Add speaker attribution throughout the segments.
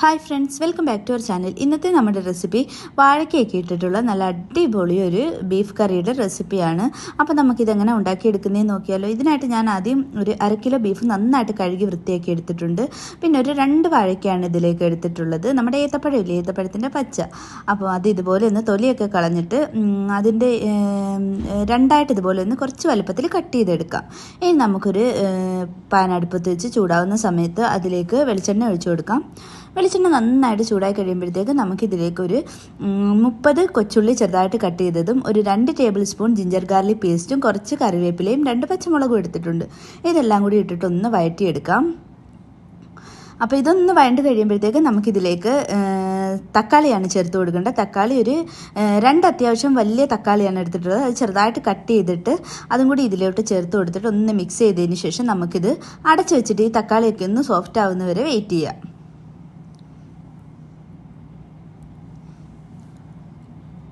Speaker 1: Hi friends welcome back to our channel ഇന്നത്തെ നമ്മുടെ recipe വാഴയ്ക്കൊക്കെ ഇട്ടിട്ടുള്ള നല്ല അടിപൊളി ഒരു ബീഫ് കറിയുടെ റെസിപ്പിയാണ് അപ്പോൾ നമുക്കിതെങ്ങനെ ഉണ്ടാക്കിയെടുക്കുന്നതെന്ന് നോക്കിയാലോ. ഇതിനായിട്ട് ഞാൻ ആദ്യം ഒരു അര കിലോ ബീഫ് നന്നായിട്ട് കഴുകി വൃത്തിയാക്കി എടുത്തിട്ടുണ്ട്. പിന്നെ ഒരു രണ്ട് വാഴയ്ക്കാണ് ഇതിലേക്ക് എടുത്തിട്ടുള്ളത്. നമ്മുടെ ഏത്തപ്പഴം ഇല്ലേ ഏത്തപ്പഴത്തിന്റെ പച്ച. അപ്പോൾ അത് ഇതുപോലെ ഒന്ന് തൊലിയൊക്കെ കളഞ്ഞിട്ട് അതിന്റെ രണ്ടായിട്ട് ഇതുപോലെ ഒന്ന് കുറച്ച് വലുപ്പത്തിൽ കട്ട് ചെയ്തെടുക്കാം. ഇനി നമുക്കൊരു പാനടുപ്പത്ത് വെച്ച് ചൂടാവുന്ന സമയത്ത് അതിലേക്ക് വെളിച്ചെണ്ണ ഒഴിച്ചു കൊടുക്കാം. വെളിച്ചെണ്ണ നന്നായിട്ട് ചൂടായി കഴിയുമ്പോഴത്തേക്ക് നമുക്കിതിലേക്ക് ഒരു മുപ്പത് കൊച്ചുള്ളി ചെറുതായിട്ട് കട്ട് ചെയ്തതും ഒരു രണ്ട് ടേബിൾ സ്പൂൺ ജിഞ്ചർ ഗാർലിക് പേസ്റ്റും കുറച്ച് കറിവേപ്പിലയും രണ്ട് പച്ചമുളകും എടുത്തിട്ടുണ്ട്. ഇതെല്ലാം കൂടി ഇട്ടിട്ട് ഒന്ന് വഴറ്റിയെടുക്കാം. അപ്പോൾ ഇതൊന്ന് വഴണ്ട് കഴിയുമ്പോഴത്തേക്ക് നമുക്കിതിലേക്ക് തക്കാളിയാണ് ചേർത്ത് കൊടുക്കേണ്ടത്. തക്കാളി ഒരു രണ്ട് അത്യാവശ്യം വലിയ തക്കാളിയാണ് എടുത്തിട്ടുള്ളത്. അത് ചെറുതായിട്ട് കട്ട് ചെയ്തിട്ട് അതും കൂടി ഇതിലോട്ട് ചേർത്ത് കൊടുത്തിട്ട് ഒന്ന് മിക്സ് ചെയ്തതിന് ശേഷം നമുക്കിത് അടച്ചു വെച്ചിട്ട് ഈ തക്കാളിയൊക്കെ ഒന്ന് സോഫ്റ്റ് ആവുന്നവരെ വെയിറ്റ് ചെയ്യാം.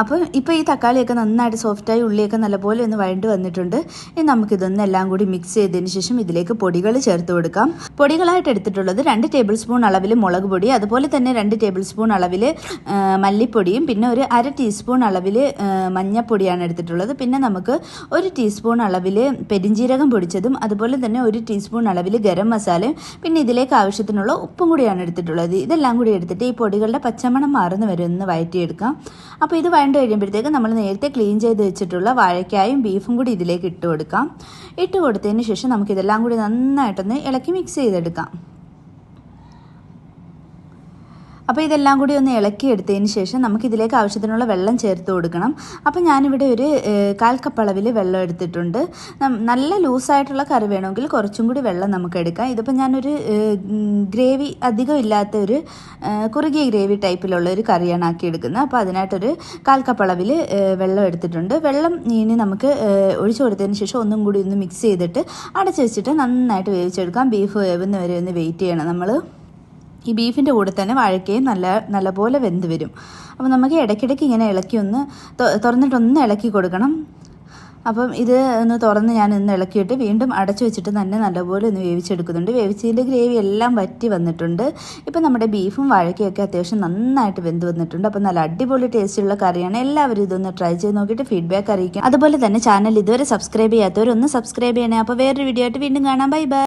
Speaker 1: അപ്പോൾ ഇപ്പോൾ ഈ തക്കാളിയൊക്കെ നന്നായിട്ട് സോഫ്റ്റായി ഉള്ളിയൊക്കെ നല്ലപോലെ ഒന്ന് വഴണ്ട് വന്നിട്ടുണ്ട്. ഇനി നമുക്കിതൊന്ന് എല്ലാം കൂടി മിക്സ് ചെയ്തതിന് ശേഷം ഇതിലേക്ക് പൊടികൾ ചേർത്ത് കൊടുക്കാം. പൊടികളായിട്ട് എടുത്തിട്ടുള്ളത് രണ്ട് ടേബിൾ സ്പൂൺ അളവിൽ മുളക് പൊടി അതുപോലെ തന്നെ രണ്ട് ടേബിൾ സ്പൂൺ അളവിൽ മല്ലിപ്പൊടിയും പിന്നെ ഒരു അര ടീസ്പൂൺ അളവിൽ മഞ്ഞപ്പൊടിയാണ് എടുത്തിട്ടുള്ളത്. പിന്നെ നമുക്ക് ഒരു ടീസ്പൂൺ അളവിൽ പെരിഞ്ജീരകം പൊടിച്ചതും അതുപോലെ തന്നെ ഒരു ടീസ്പൂൺ അളവിൽ ഗരം മസാലയും പിന്നെ ഇതിലേക്ക് ആവശ്യത്തിനുള്ള ഉപ്പും കൂടിയാണ് എടുത്തിട്ടുള്ളത്. ഇതെല്ലാം കൂടി എടുത്തിട്ട് ഈ പൊടികളുടെ പച്ചമണം മാറുന്ന വരെ ഒന്ന് വഴറ്റിയെടുക്കാം. അപ്പോൾ ഇത് വഴണ്ട് കഴിയുമ്പോഴത്തേക്ക് നമ്മൾ നേരത്തെ ക്ലീൻ ചെയ്ത് വെച്ചിട്ടുള്ള വാഴയ്ക്കായും ബീഫും കൂടി ഇതിലേക്ക് ഇട്ട് കൊടുക്കാം. ഇട്ട് കൊടുത്തതിന് ശേഷം നമുക്കിതെല്ലാം കൂടി നന്നായിട്ടൊന്ന് ഇളക്കി മിക്സ് ചെയ്തെടുക്കാം. അപ്പോൾ ഇതെല്ലാം കൂടി ഒന്ന് ഇളക്കി എടുത്തതിന് ശേഷം നമുക്ക് ഇതിലേക്ക് ആവശ്യത്തിനുള്ള വെള്ളം ചേർത്ത് കൊടുക്കണം. അപ്പോൾ ഞാനിവിടെ ഒരു കാൽ കപ്പ് അളവിൽ വെള്ളം എടുത്തിട്ടുണ്ട്. നല്ല ലൂസായിട്ടുള്ള കറി വേണമെങ്കിൽ കുറച്ചും കൂടി വെള്ളം നമുക്ക് എടുക്കാം. ഇതിപ്പോൾ ഞാനൊരു ഗ്രേവി അധികം ഇല്ലാത്ത ഒരു കുറുകിയ ഗ്രേവി ടൈപ്പിലുള്ള ഒരു കറിയാണ് ആക്കി ആക്കിയെടുക്കുന്നത് അപ്പോൾ അതിനായിട്ടൊരു കാൽ കപ്പ് അളവിൽ വെള്ളം എടുത്തിട്ടുണ്ട്. വെള്ളം ഇനി നമുക്ക് ഒഴിച്ചു കൊടുത്തതിന് ശേഷം ഒന്നും കൂടി ഒന്ന് മിക്സ് ചെയ്തിട്ട് അടച്ചു വെച്ചിട്ട് നന്നായിട്ട് വേവിച്ചെടുക്കാം. ബീഫ് വേവുന്ന വരെ ഒന്ന് വെയിറ്റ് ചെയ്യണം നമ്മൾ ഈ ബീഫിന്റെ കൂടെ തന്നെ വാഴക്കയും നല്ല നല്ലപോലെ വെന്ത് വരും. അപ്പോൾ നമുക്ക് ഇടയ്ക്കിടയ്ക്ക് ഇങ്ങനെ ഇളക്കി ഒന്ന് തുറന്നിട്ടൊന്ന് ഇളക്കി കൊടുക്കണം. അപ്പം ഇത് ഒന്ന് തുറന്ന് ഞാൻ ഒന്ന് ഇളക്കിയിട്ട് വീണ്ടും അടച്ചു വെച്ചിട്ട് തന്നെ നല്ലപോലെ ഒന്ന് വേവിച്ചെടുക്കുന്നുണ്ട്. വേവിച്ചതിന്റെ ഗ്രേവി എല്ലാം വറ്റി വന്നിട്ടുണ്ട്. ഇപ്പം നമ്മുടെ ബീഫും വാഴക്കയൊക്കെ അത്യാവശ്യം നന്നായിട്ട് വെന്ത് വന്നിട്ടുണ്ട്. അപ്പം നല്ല അടിപൊളി ടേസ്റ്റുള്ള കറിയാണ്. എല്ലാവരും ഇതൊന്ന് ട്രൈ ചെയ്ത് നോക്കിയിട്ട് ഫീഡ്ബാക്ക് അറിയിക്കാം. അതുപോലെ തന്നെ ചാനൽ ഇതുവരെ സബ്സ്ക്രൈബ് ചെയ്യാത്തവരൊന്ന് സബ്സ്ക്രൈബ് ചെയ്യണേ. അപ്പോൾ വേറൊരു വീഡിയോ ആയിട്ട് വീണ്ടും കാണാം. Bye bye